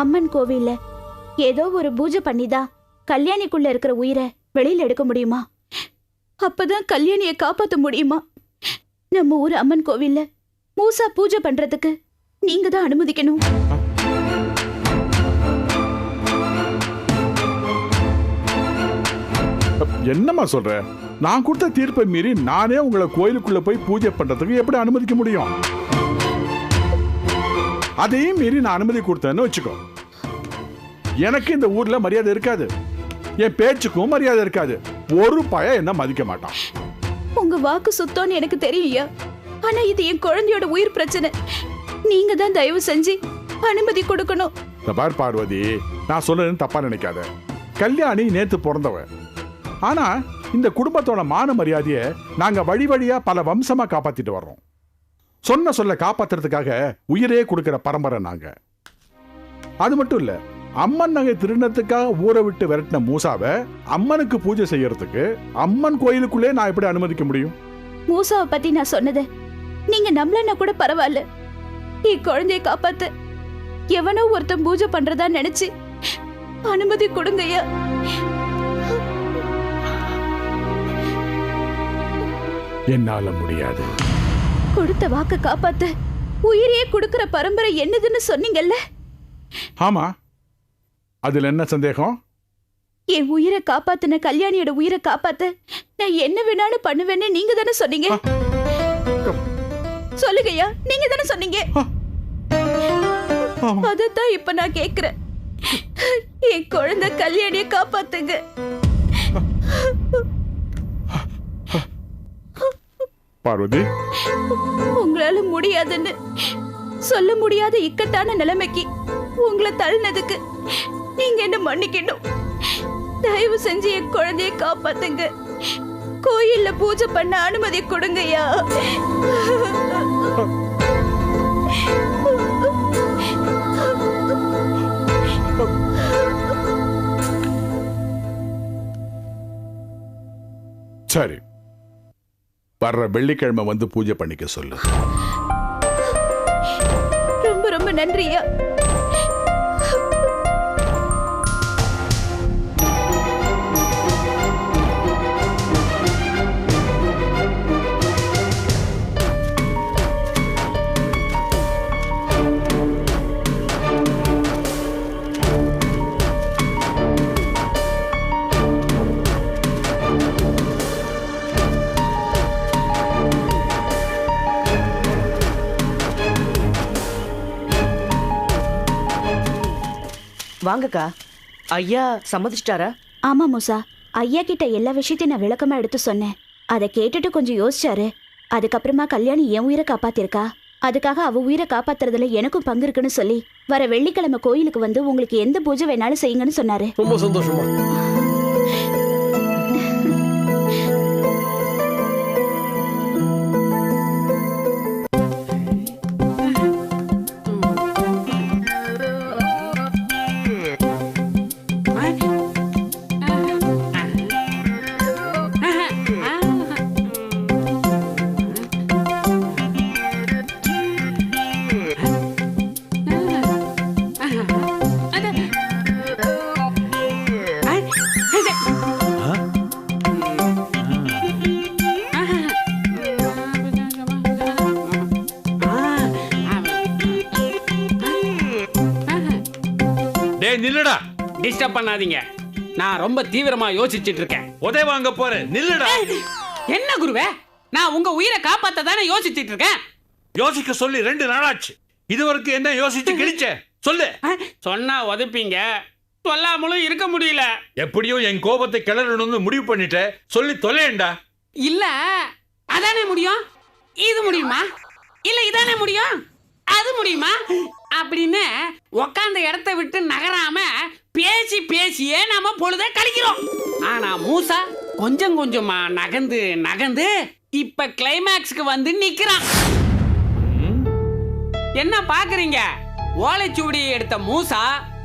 அம்மன் கோவில்ல ஏதோ ஒரு பூஜை பண்ணிதான் கல்யாணிக்குள்ள இருக்கிற உயிரை வெளியில எடுக்க முடியுமா? அப்பதான் கல்யாணிய காப்பாத்த முடியுமா? நம்ம ஊர் அம்மன் கோவில்ல மூசா பூஜை பண்றதுக்கு நீங்க தான் அனுமதிக்கணும். என்னம்மா சொல்ற? நான் கொடுத்த தீர்ப்பை மீறி நானே உங்களை கோயிலுக்குள்ள போய் பூஜை பண்றதுக்கு எப்படி அனுமதிக்க முடியும்? அதையும் மீறி நான் அனுமதி கொடுத்தேன்னு வச்சுக்கோ. எனக்கு இந்த ஊர்ல மரியாதை இருக்காது. என் பேச்சுக்கும் மரியாதை இருக்காது. ஒரு பய என்ன மதிக்க மாட்டான். உங்க வாக்கு சுத்தம்னு எனக்கு தெரியும்யா ஆனா இது என் குழந்தையோட உயிர் பிரச்சனை. நீங்க தான் தயவு செஞ்சு அனுமதி கொடுக்கணும். இந்த பார் பார்வதி நான் சொல்றேன்னு தப்பா நினைக்காத. கல்யாணி நேத்து பிறந்தவ. ஆனா இந்த குடும்பத்தோட மான மரியாதையை நாங்க வழி வழியா பல வம்சமா காப்பாத்திட்டு வர்றோம். சொன்ன சொல்ல காப்பாத்துறதுக்காக உயிரே கொடுக்கிற பரம்பரை நாங்க. அது மட்டும் இல்ல அம்மன் நகை திருநத்துக்காக ஊரை விட்டு விரட்டின மூசாவை அம்மனுக்கு பூஜை செய்யறதுக்கு அம்மன் கோயிலுக்குள்ளே நான் எப்படி அனுமதிக்க முடியும்? மூசாவை பத்தி நான் சொன்னது நீங்க நம்பலன்னா கூட பரவாயில்ல. என் குழந்தைய காப்பாத்த. எவனோ ஒருத்தன் பூஜை பண்றதா நினைச்சு அனுமதி கொடுங்கய்யா என்னால முடியாது. கொடுத்த வாக்க காப்பாத்த. உயிரையே கொடுக்கிற பரம்பரை என்னதுன்னு சொன்னீங்கல்ல? ஆமா. அதுல என்ன சந்தேகம்? என் உயிரை காப்பாத்தின கல்யாணியோட உயிரை காப்பாத்த. நான் என்ன வேணாலும் பண்ணுவேன்னு நீங்க தானே சொன்னீங்க? சொல்லுங்கய்யா நீங்க தானே சொன்னீங்க. அதத்தான் இப்ப நான் கேக்குறேன். என் குழந்தை கல்யாணிய காப்பாத்துங்க. பார்வதி. உங்களால முடியாதுன்னு சொல்ல முடியாத இக்கட்டான நிலைமைக்கு உங்களை தள்ளினதுக்கு நீங்க என்ன மன்னிக்கணும்? தயவு செஞ்சு என் குழந்தைய காப்பாத்துங்க. கோயில்ல பூஜை பண்ண அனுமதி கொடுங்கய்யா. சரி. வர்ற வெள்ளிக்கிழமை வந்து பூஜை பண்ணிக்க சொல்லு. ரொம்ப ரொம்ப நன்றியா? வாங்கக்கா. ஐயா சம்மதிச்சிட்டாரா? ஆமா மூசா. ஐயா கிட்ட எல்லா விஷயத்தையும் நான் விளக்கமா எடுத்து சொன்னேன். அதை கேட்டுட்டு கொஞ்சம் யோசிச்சாரு. அதுக்கப்புறமா கல்யாணி என் உயிரை காப்பாத்திருக்கா. அதுக்காக அவ உயிரை காப்பாத்துறதுல எனக்கும் பங்கு இருக்குன்னு சொல்லி வர வெள்ளிக்கிழமை கோயிலுக்கு வந்து உங்களுக்கு எந்த பூஜை வேணாலும் செய்யுங்கன்னு சொன்னாரு. ரொம்ப சந்தோஷமா. டிஸ்டர்ப் பண்ணாதீங்க. நான் ரொம்ப தீவிரமா யோசிச்சுட்டு இருக்கேன். உதய வாங்க போற நில்லுடா. என்ன குருவே? நான் உங்க உயிரை காப்பாத்த தானே யோசிச்சுட்டு இருக்கேன். யோசிக்க சொல்லி ரெண்டு நாளாச்சு. இதுவரைக்கும் என்ன யோசிச்சு கிழிச்ச? சொல்லு. சொன்னா உதைப்பீங்க சொல்லாமலும் இருக்க முடியல. எப்படியும் என் கோபத்தை கிளறணும்னு முடிவு பண்ணிட்ட. சொல்லி தொலையண்டா. இல்ல அதானே முடியும்? இது முடியுமா? இல்ல இதானே முடியும்? அது முடியுமா? அப்படின்னு உக்காந்த இடத்த விட்டு நகராம பேசி பேசியே நாம பொழுத கழிக்கிறோம். ஆனா மூசா கொஞ்சம் கொஞ்சமா நகர்ந்து நகர்ந்து இப்ப கிளைமேக்ஸ்க்கு வந்து நிக்கிறான். என்ன பாக்குறீங்க? ஓலைச்சுவடியை எடுத்த மூசா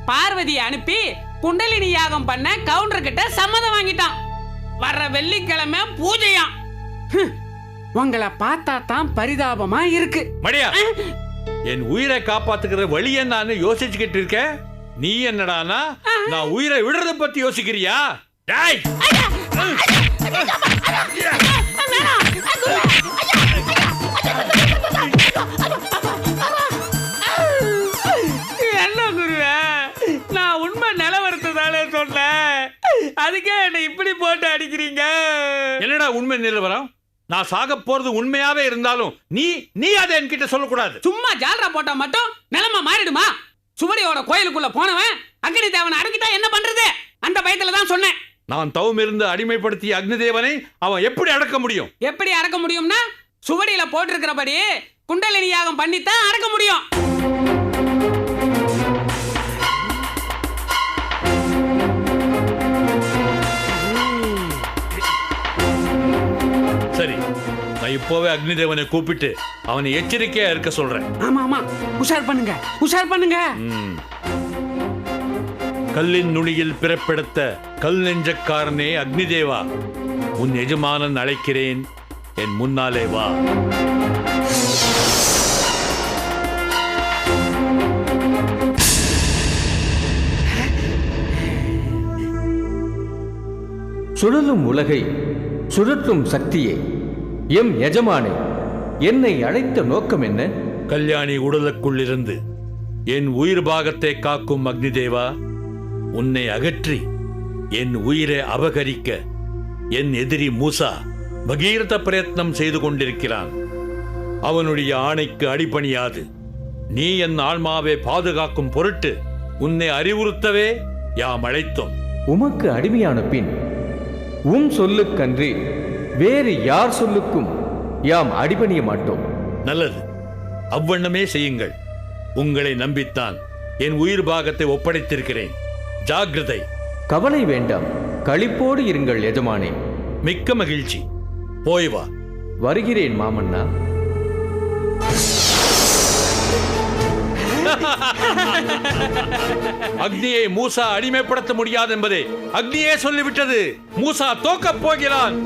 பார்வதியை அனுப்பி குண்டலினி யாகம் பண்ண கவுண்டர் கிட்ட சம்மதம் வாங்கிட்டான். வர்ற வெள்ளிக்கிழமை பூஜையாம். உங்களை பார்த்தா தான் பரிதாபமா இருக்கு. மடியா என் உயிரை காப்பாத்துக்கிற வழி என்னன்னு யோசிச்சுக்கிட்டு இருக்க நீ என்னடானா நான் உயிரை விடுறத பத்தி யோசிக்கிறியா? டேய்! என்ன குருவே? நான் உண்மை நிலவரத்ததாலே சொன்னேன். அதுக்கே என்னை இப்படி போட்டு அடிக்கிறீங்க? என்னடா உண்மை நிலவரம்? நான் சாக போறது உண்மையாவே இருந்தாலும் நீ நீ அதை என்கிட்ட சொல்லக்கூடாது. சும்மா ஜால்ரா போட்டா மட்டும் நிலைமை மாறிடுமா? சுவடியோட கோயிலுக்குள்ள போனவன் அக்னி தேவனை அடக்கிட்டா என்ன பண்றது? அந்த பயத்துல தான் சொன்னேன். நான் தவம் இருந்து அடிமைப்படுத்திய அக்னிதேவனை அவன் எப்படி அடக்க முடியும்? எப்படி அடக்க முடியும்னா சுவடியில போட்டிருக்கிறபடி குண்டலினி யாகம் பண்ணித்தான் அடக்க முடியும். நான் இப்போவே அக்னிதேவனை கூப்பிட்டு அவனை எச்சரிக்கையா இருக்க சொல்றேன். ஆமா ஆமா உஷார் பண்ணுங்க. உஷார் பண்ணுங்க. கல்லின் நுனியில் பிறப்பெடுத்த கல் நெஞ்சக்காரனே அக்னிதேவா உன் எஜமானன் அழைக்கிறேன். என் முன்னாலே வா. சுழலும் உலகை சுழற்றும் சக்தியே எம் எஜமானே என்னை அழைத்த நோக்கம் என்ன? கல்யாணி உடலுக்குள் இருந்து என் உயிர் பாகத்தை காக்கும் அக்னிதேவா உன்னை அகற்றி என் உயிரை அபகரிக்க என் எதிரி மூசா பகீரத பிரயத்னம் செய்து கொண்டிருக்கிறான். அவனுடைய ஆணைக்கு அடிபணியாது. நீ என் ஆன்மாவை பாதுகாக்கும் பொருட்டு உன்னை அறிவுறுத்தவே யாம் அழைத்தோம். உமக்கு அடிமையான பின் உம் சொல்லுக்கன்றி வேறு யார் சொல்லுக்கும் யாம் அடிபணிய மாட்டோம். நல்லது. அவ்வண்ணமே செய்யுங்கள். உங்களை நம்பித்தான் என் உயிர் பாகத்தை ஒப்படைத்திருக்கிறேன். ஜாக்கிரதை கவலை வேண்டாம். களிப்போடு இருங்கள் எஜமானே. மிக்க மகிழ்ச்சி. போய் வா. வருகிறேன் மாமன்னா. அக்னியை மூசா அடிமைப்படுத்த முடியாது என்பதை அக்னியே சொல்லிவிட்டது. மூசா தோக்கப் போகிறான்.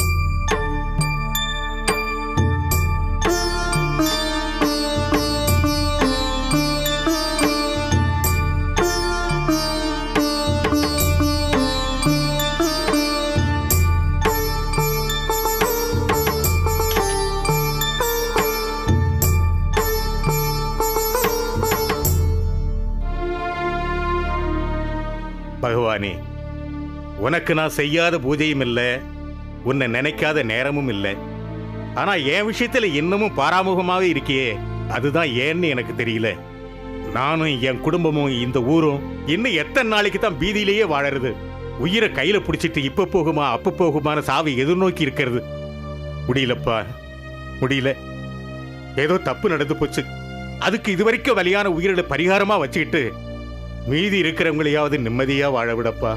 பகவானே உனக்கு நான் செய்யாத பூஜையும் இல்லை உன்னை நினைக்காத நேரமும் இல்லை. ஆனால் என் விஷயத்துல இன்னமும் பாராமுகமாகவே இருக்கியே அதுதான் ஏன்னு எனக்கு தெரியல. நானும் என் குடும்பமும் இந்த ஊரும் இன்னும் எத்தனை நாளைக்கு தான் பீதியிலேயே வாழறது? உயிரை கையில் பிடிச்சிட்டு இப்போ போகுமா அப்போ போகுமான சாவி எதிர்நோக்கி இருக்கிறது. முடியலப்பா முடியல. ஏதோ தப்பு நடந்து போச்சு. அதுக்கு இதுவரைக்கும் வலியான உயிரிழ பரிகாரமா வச்சுக்கிட்டு மீதி இருக்கிறவங்களையாவது நிம்மதியா வாழ விடப்பா.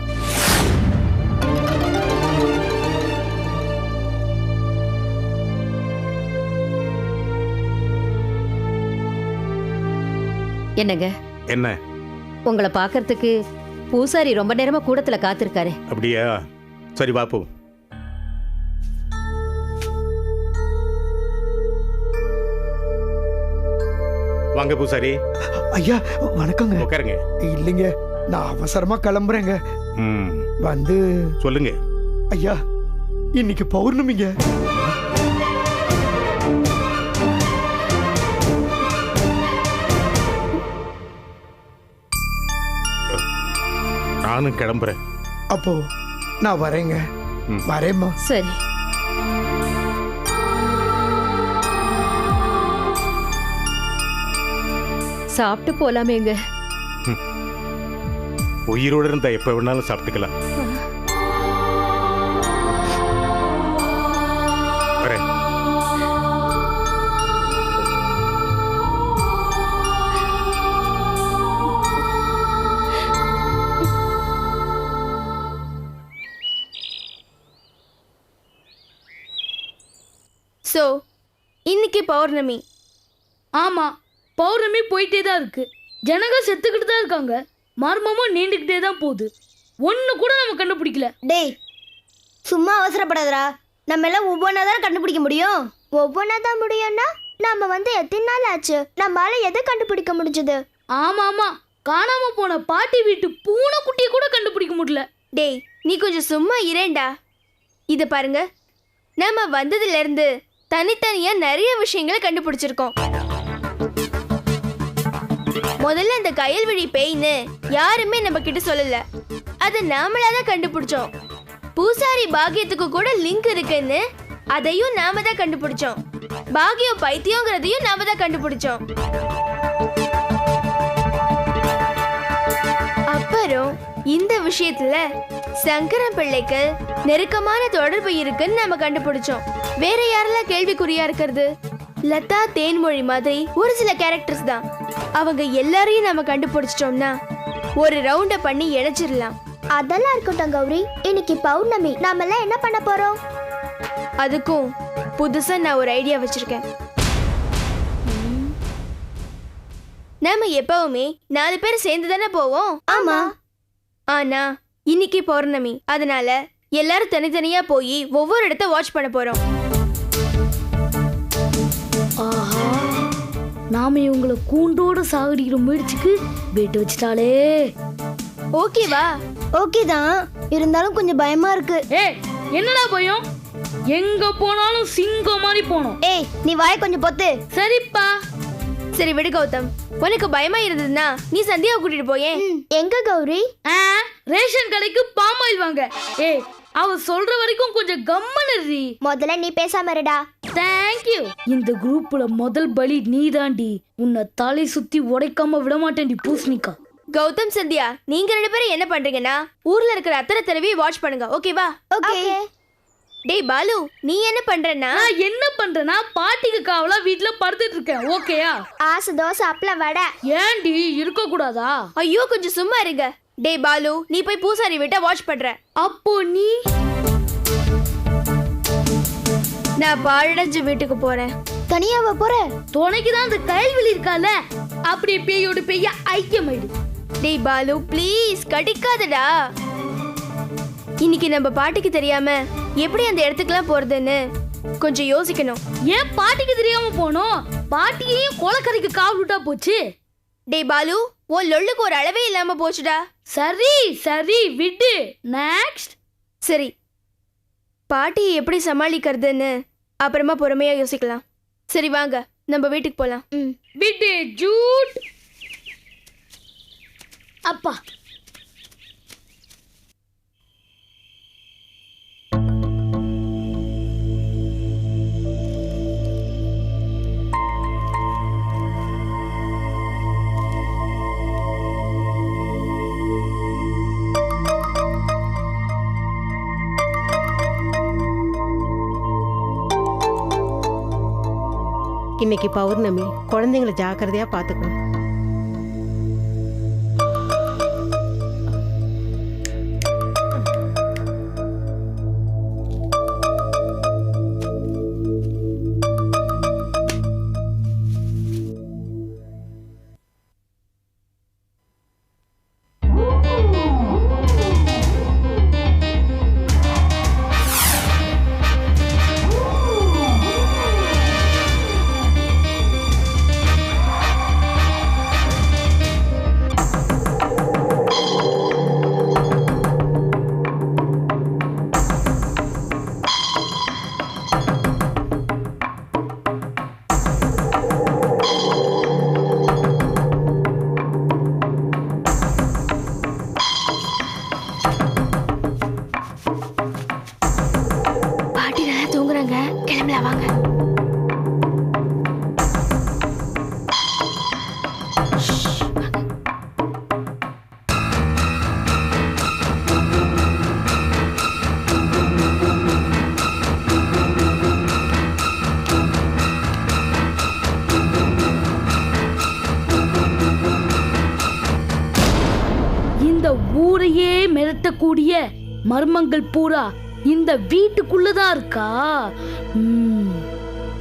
என்னங்க? என்ன? உங்களை பார்க்கறதுக்கு பூசாரி ரொம்ப நேரமா கூடத்துல காத்திருக்காரு. அப்படியா? சரி பாப்போம் வாங்க பூசாரி. ஐயா வணக்கங்க. உட்காருங்க. இல்லைங்க நான் அவசரமா கிளம்புறேங்க. ம். வந்து சொல்லுங்க. ஐயா இன்னைக்கு பௌர்ணமிங்க. நானும் கிளம்புறேன். அப்போ நான் வரேங்க. ம். வரேம்மா. சரி. சாப்பிட்டு போலாமேங்க. உயிரோட இருந்தா எப்ப வேணாலும் சாப்பிட்டுக்கலாம். ஸோ இன்னைக்கு பௌர்ணமி. ஆமா பௌர்ணமி போயிட்டே தான் இருக்கு. ஜனங்க செத்துக்கிட்டு தான் இருக்காங்க. மர்மமும் நீண்டுக்கிட்டே தான் போகுது. ஒன்று கூட நம்ம கண்டுபிடிக்கல. டேய் சும்மா அவசரப்படாதடா. நம்ம எல்லாம் ஒவ்வொன்றா தான் கண்டுபிடிக்க முடியும்? ஒவ்வொன்றா தான் முடியும்னா நாம வந்து எத்தனை நாள் ஆச்சு? நம்மளால எதை கண்டுபிடிக்க முடிஞ்சது? ஆமா ஆமா காணாம போன பாட்டி வீட்டு பூனைக்குட்டியை கூட கண்டுபிடிக்க முடியல. டேய் நீ கொஞ்சம் சும்மா இரேண்டா. இது பாருங்க. நம்ம வந்ததுல இருந்து தனித்தனியா நிறைய விஷயங்களை கண்டுபிடிச்சிருக்கோம். முதல்ல அந்த கயல்விழி பெயின்னு யாருமே நம்ம கிட்ட சொல்லல. அதை நாமளா தான் கண்டுபிடிச்சோம். பூசாரி பாக்கியத்துக்கு கூட லிங்க் இருக்குன்னு அதையும் நாம தான் கண்டுபிடிச்சோம். பாக்கியம் பைத்தியங்கிறதையும் நாம தான் கண்டுபிடிச்சோம். அப்புறம் இந்த விஷயத்துல சங்கரன் பிள்ளைக்கு நெருக்கமான தொடர்பு இருக்குன்னு நம்ம கண்டுபிடிச்சோம். வேற யாரெல்லாம் கேள்விக்குறியா இருக்கிறது? லதா தேன்மொழி மாதிரி ஒரு சில கேரக்டர்ஸ் தான். அவங்க எல்லாரையும் நம்ம கண்டுபிடிச்சிட்டோம்னா ஒரு ரவுண்ட பண்ணி இணைச்சிடலாம். அதெல்லாம் இருக்கட்டும் கௌரி. இன்னைக்கு பௌர்ணமி. நாமெல்லாம் என்ன பண்ண போறோம்? அதுக்கும் புதுசா நான் ஒரு ஐடியா வச்சிருக்கேன். நாம எப்பவுமே நாலு பேர் சேர்ந்து தானே போவோம்? ஆமா. ஆனா இன்னைக்கு பௌர்ணமி. அதனால எல்லாரும் தனித்தனியா போய் ஒவ்வொரு இடத்த வாட்ச் பண்ண போறோம். நாம இவங்கள கூண்டோட சாகடிக்கிற முயற்சிக்கு வெட்டு வச்சிட்டாலே ஓகேவா ஓகே தான். இருந்தாலும் கொஞ்சம் பயமா இருக்கு. ஏய் என்னடா பயம்? எங்க போனாலும் சிங்கம் மாதிரி போனோம் ஏய் நீ வாய கொஞ்சம் பொத்து. சரிப்பா. சரி விடு கௌதம். உனக்கு பயமா இருந்ததுன்னா நீ சந்தியாவை கூட்டிட்டு போயேன். எங்க கௌரி? ஆ, ரேஷன் கடைக்கு பாமாயில் வாங்க. ஏய் அவ சொல்ற வரைக்கும் கொஞ்சம் கம்மனரி முதல்ல நீ பேசாம இருடா. தேங்க்யூ இந்த குரூப்ல முதல் பலி நீதாண்டி. உன்னை தலை சுத்தி உடைக்காம விட மாட்டேன்டி பூசணிக்கா. கௌதம் சந்தியா நீங்க ரெண்டு பேரும் என்ன பண்றீங்கன்னா ஊர்ல இருக்கிற அத்தனை தடவையும் வாட்ச் பண்ணுங்க ஓகேவா ஓகே டேய் பாலு நீ என்ன பண்றன்னா நான் என்ன பண்றேன்னா பாட்டிக்கு காவலா வீட்ல படுத்துட்டு இருக்கேன் ஓகேயா ஆசை தோசை அப்பள வடை. ஏன்டி இருக்க கூடாதா ஐயோ கொஞ்சம் சும்மா இருங்க. டேய் பாலு நீ போய் பூசாரி வீட்டை வாட்ச் பண்ற. அப்போ நீ நான் பாழடைஞ்ச வீட்டுக்கு போறேன். தனியாவா போற? துணைக்கு தான் அந்த கயல்வெளி இருக்கால அப்படியே பேயோட பேய ஐக்கியமாயிடு. டேய் பாலு ப்ளீஸ் கடிக்காதடா. இன்னைக்கு நம்ம பாட்டிக்கு தெரியாம எப்படி அந்த இடத்துக்குலாம் போறதுன்னு கொஞ்சம் யோசிக்கணும். ஏன் பாட்டிக்கு தெரியாம போனோம்? பாட்டியையும் கொலக்கரைக்கு காவல் விட்டா போச்சு. டேய் பாலு உன் லொள்ளுக்கு ஒரு அளவே இல்லாம போச்சுடா. சரி சரி விடு. நெக்ஸ்ட் சரி பாட்டியை எப்படி சமாளிக்கிறதுன்னு அப்புறமா பொறுமையா யோசிக்கலாம். சரி வாங்க. நம்ம வீட்டுக்கு போலாம். விடு ஜூட். அப்பா. இன்னைக்கு பௌர்ணமி குழந்தைங்களை ஜாக்கிரதையா பார்த்துக்கணும் இருக்கக்கூடிய மர்மங்கள் பூரா இந்த வீட்டுக்குள்ளதா இருக்கா?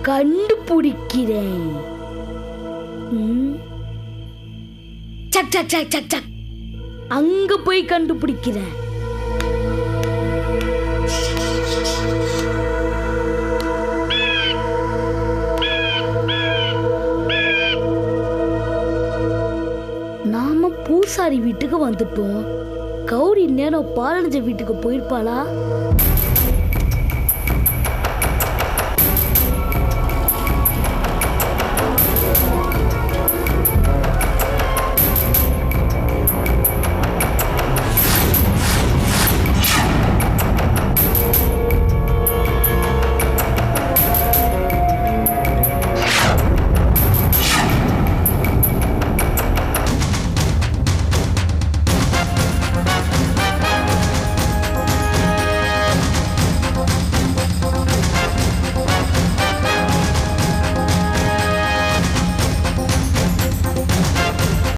கண்டுபிடிக்கிறேன். சக் சக் சக் சக். அங்க போய் கண்டுபிடிக்கிறேன். நாம பூசாரி வீட்டுக்கு வந்துட்டோம். கௌரி நேரம் பாலஞ்ச வீட்டுக்கு போயிருப்பாளா?